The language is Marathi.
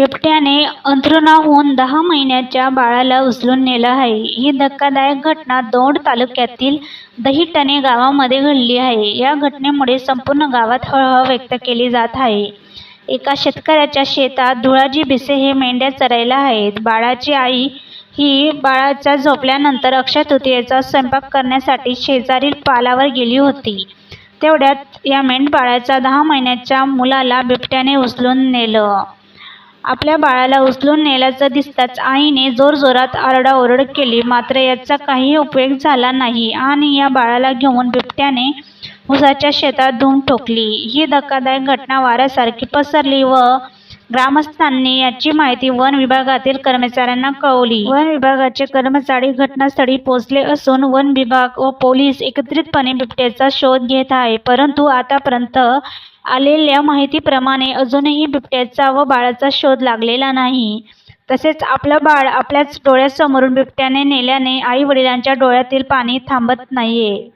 बिबट्याने अंथरुणाहून दहा महिन्याच्या बाळाला उचलून नेलं आहे. ही धक्कादायक घटना दौंड तालुक्यातील दहिटणे गावामध्ये घडली आहे. या घटनेमुळे संपूर्ण गावात हळहळ व्यक्त केली जात आहे. एका शेतकऱ्याच्या शेतात धुळाजी भिसे हे मेंढ्या चरायला आहेत. बाळाची आई ही बाळाच्या झोपल्यानंतर अक्षय तृतीयेचा स्वयंपाक करण्यासाठी शेजारील पालावर गेली होती. तेवढ्यात या मेंढपाळाच्या दहा महिन्याच्या मुलाला बिबट्याने उचलून नेलं. आपल्या बाळाला उचलून नेल्याचं दिसताच आईने जोरजोरात आरडाओरड केली. मात्र याचा काही उपयोग झाला नाही आणि या बाळाला घेऊन बिबट्याने उसाच्या शेतात धूम ठोकली. ही धक्कादायक घटना वाऱ्यासारखी पसरली व ग्रामस्थांनी याची माहिती वन विभागातील कर्मचाऱ्यांना कळवली. वन विभागाचे कर्मचारी घटनास्थळी पोहोचले असून वन विभाग व पोलीस एकत्रितपणे बिबट्याचा शोध घेत आहे. परंतु आतापर्यंत आलेल्या माहितीप्रमाणे अजूनही बिबट्याचा व बाळाचा शोध लागलेला नाही. तसेच आपलं बाळ आपल्याच डोळ्यासमोरून बिबट्याने नेल्याने आई वडिलांच्या डोळ्यातील पाणी थांबत नाहीये.